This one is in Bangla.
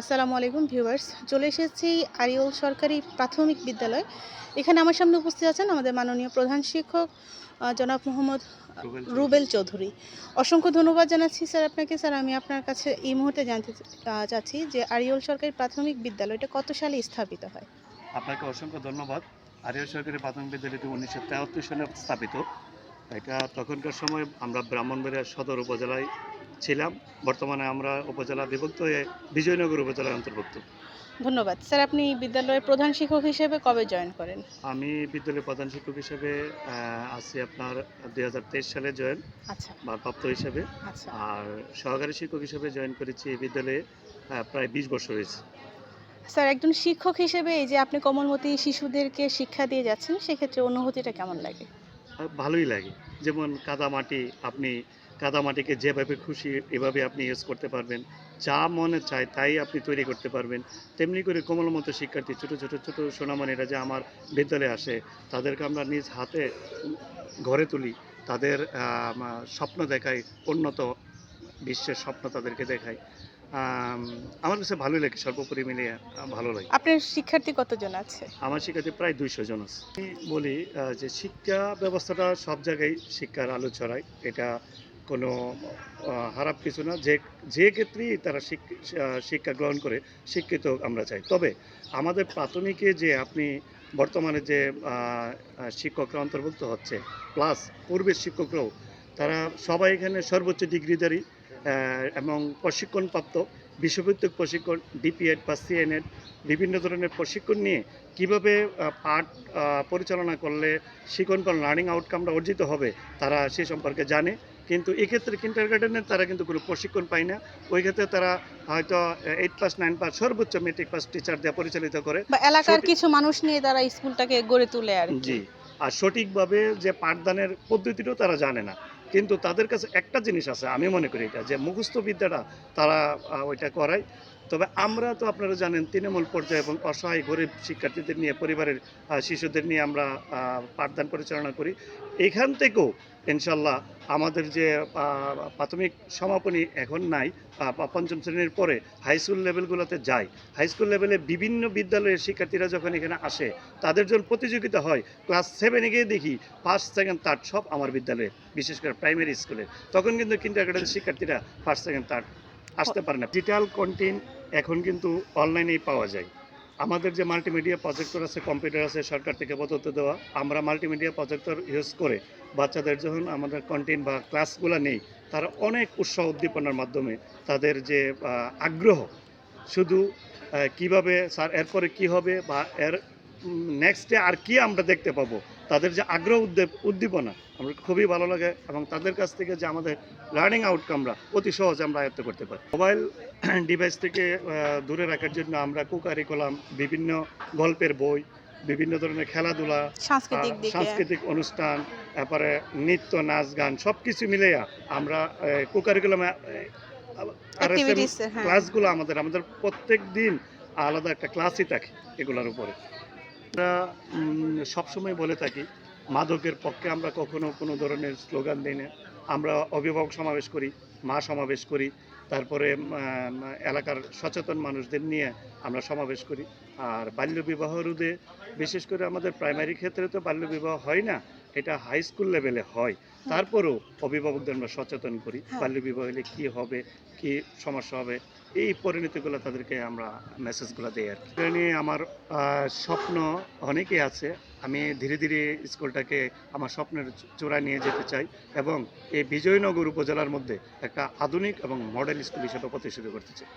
আসসালামু আলাইকুম ভিউয়ার্স। চলে এসেছি আরিয়ল সরকারি প্রাথমিক বিদ্যালয়। এখানে আমার সামনে উপস্থিত আছেন আমাদের মাননীয় প্রধান শিক্ষক জনাব মোহাম্মদ রুবেল চৌধুরী। অসংখ্য ধন্যবাদ জানাচ্ছি স্যার আপনাকে। স্যার আমি আপনার কাছে এই মুহূর্তে জানতে চাচ্ছি যে আরিয়ল সরকারি প্রাথমিক বিদ্যালয়টা কত সালে স্থাপিত হয়? আপনাকে অসংখ্য ধন্যবাদ। আরিয়া সরকারি প্রাথমিক বিদ্যালয়টি উনিশশো সালে স্থাপিত। এটা তখনকার সময় আমরা ব্রাহ্মণবাড়িয়া সদর উপজেলায় ছিলাম। বর্তমানে আমরা উপজেলা বিভক্ত হয়ে বিজয়নগর উপজেলার অন্তর্ভুক্ত। ধন্যবাদ। স্যার আপনি বিদ্যালয়ের প্রধান শিক্ষক হিসেবে কবে জয়েন করেন? আমি বিদ্যালয়ের প্রধান শিক্ষক হিসেবে আছি আপনার দু হাজার তেইশ সালে জয়েন। আচ্ছা। ভারপ্রাপ্ত হিসেবে। আচ্ছা। আর সহকারী শিক্ষক হিসেবে জয়েন করেছি এই বিদ্যালয়ে প্রায় বিশ বছর হয়েছে। স্যার একজন শিক্ষক হিসেবে এই যে আপনি কমলমতি শিশুদেরকে শিক্ষা দিয়ে যাচ্ছেন সেক্ষেত্রে অনুভূতিটা কেমন লাগে? ভালোই লাগে। যেমন কাদামাটি আপনি কাদামাটিকে যেভাবে খুশি এভাবে আপনি ইউজ করতে পারবেন। যা মনে চায় তাই আপনি তৈরি করতে পারবেন। তেমনি করে কোমল মতো শিক্ষার্থী ছোটো ছোটো ছোটো সোনামণিরা যে আমার বিদ্যালয়ে আসে তাদেরকে আমরা নিজ হাতে ঘরে তুলি। তাদের স্বপ্ন দেখাই উন্নত বিশ্বের স্বপ্ন তাদেরকে দেখাই। আমার কাছে ভালোই লাগে সর্বোপরি মিলিয়ে ভালো লাগে। আপনার শিক্ষার্থী কতজন আছে? আমার শিক্ষার্থী প্রায় দুইশো জন আছে। আমি বলি যে শিক্ষা ব্যবস্থাটা সব জায়গায় শিক্ষার আলো ছড়ায়। এটা কোনো আহ, খারাপ কিছু না। যে যে ক্ষেত্রেই তারা শিক্ষা গ্রহণ করে শিক্ষিত আমরা চাই। তবে আমাদের প্রাথমিকে যে আপনি বর্তমানে যে শিক্ষকরা অন্তর্ভুক্ত হচ্ছে প্লাস পূর্বের শিক্ষকরাও তারা সবাই এখানে সর্বোচ্চ ডিগ্রিধারী এবং প্রশিক্ষণপ্রাপ্ত বিশ্বভিত্তিক প্রশিক্ষণ ডিপিএড বা সিএনএড বিভিন্ন ধরনের প্রশিক্ষণ নিয়ে কীভাবে পাঠ পরিচালনা করলে শিক্ষণ লার্নিং আউটকামটা অর্জিত হবে তারা সে সম্পর্কে জানে। কিন্তু এক্ষেত্রে কিন্টার গার্ডেনের তারা কিন্তু কোনো প্রশিক্ষণ পায় না। ওই ক্ষেত্রে তারা হয়তো এইট পাস নাইন পাস সর্বোচ্চ মেট্রিক পাস টিচার দিয়ে পরিচালিত করে। এলাকার কিছু মানুষ নিয়ে তারা স্কুলটাকে গড়ে তোলে আর। জি আর সঠিকভাবে যে পাঠদানের পদ্ধতিটাও তারা জানে না। কিন্তু তাদের কাছে একটা জিনিস আছে আমি মনে করি এটা যে মুখস্থ বিদ্যাটা তারা ওইটা করায়। তবে আমরা তো আপনারা জানেন, তৃণমূল পর্যায়ে এবং অসহায় গরিব শিক্ষার্থীদের নিয়ে, পরিবারের শিশুদের নিয়ে আমরা পাঠদান পরিচালনা করি। এখান থেকেও ইনশাল্লাহ আমাদের যে প্রাথমিক সমাপনী এখন নাই পঞ্চম শ্রেণির পরে হাই স্কুল লেভেলগুলোতে যায়। হাই স্কুল লেভেলে বিভিন্ন বিদ্যালয়ের শিক্ষার্থীরা যখন এখানে আসে, তাদের জন্য প্রতিযোগিতা হয়, ক্লাস সেভেনে গিয়ে দেখি ফার্স্ট সেকেন্ড থার্ড সব আমার বিদ্যালয়ে, বিশেষ করে প্রাইমারি স্কুলে। তখন কিন্তু কিন্টার গার্ডেনের শিক্ষার্থীরা ফার্স্ট সেকেন্ড থার্ড আসতে পারে না। ডিজিটাল কন্টেন্ট এখন কিন্তু অনলাইনেই পাওয়া যায়। আমাদের যে মাল্টিমিডিয়া প্রজেক্টর আছে কম্পিউটার আছে, সরকার থেকে প্রদত্ত দেওয়া, আমরা মাল্টিমিডিয়া প্রজেক্টর ইউজ করে বাচ্চাদের যখন আমাদের কন্টেন্ট বা ক্লাসগুলো নেই, তারা অনেক উৎসাহ উদ্দীপনার মাধ্যমে তাদের যে আগ্রহ, শুধু কীভাবে স্যার এরপরে কি হবে বা এর নেক্সট আর কি আমরা দেখতে পাবো তাদের যে আগ্রহ উদ্দীপ- উদ্দীপনা আমার খুবই ভালো লাগে এবং তাদের কাছ থেকে যে আমাদের লার্নিং আউটকামরা অতি সহজে আমরা আয়ত্ত করতে পারি। মোবাইল ডিভাইস থেকে দূরে রাখার জন্য আমরা কুকারিকুলাম বিভিন্ন গল্পের বই বিভিন্ন ধরনের খেলাধুলা সাংস্কৃতিক অনুষ্ঠান তারপরে নৃত্য নাচ গান সব কিছু মিলেয়া আমরা কুকারিকুলামে Activities, হ্যাঁ। ক্লাসগুলো আমাদের আমাদের প্রত্যেক দিন আলাদা একটা ক্লাসই থাকে এগুলোর উপরে। আমরা সবসময় বলে থাকি, মাদকের পক্ষে আমরা কখনো কোনো ধরনের স্লোগান দিই না। আমরা অভিভাবক সমাবেশ করি, মা সমাবেশ করি, তারপরে এলাকার সচেতন মানুষদের নিয়ে আমরা সমাবেশ করি। আর বাল্যবিবাহ রোধে বিশেষ করে আমাদের প্রাইমারি ক্ষেত্রে তো বাল্যবিবাহ হয় না এটা হাই স্কুল লেভেলে হয়। তারপরেও অভিভাবকদের আমরা সচেতন করি বাল্য বিবাহ হলে কী হবে কি সমস্যা হবে এই পরিণতিগুলো তাদেরকে আমরা মেসেজগুলো দিই আর কি। নিয়ে আমার স্বপ্ন অনেকেই আছে। আমি ধীরে ধীরে স্কুলটাকে আমার স্বপ্নের চূড়ায় নিয়ে যেতে চাই এবং এই বিজয়নগর উপজেলার মধ্যে একটা আধুনিক এবং মডেল স্কুল হিসেবে প্রতিষ্ঠিত করতে চাই।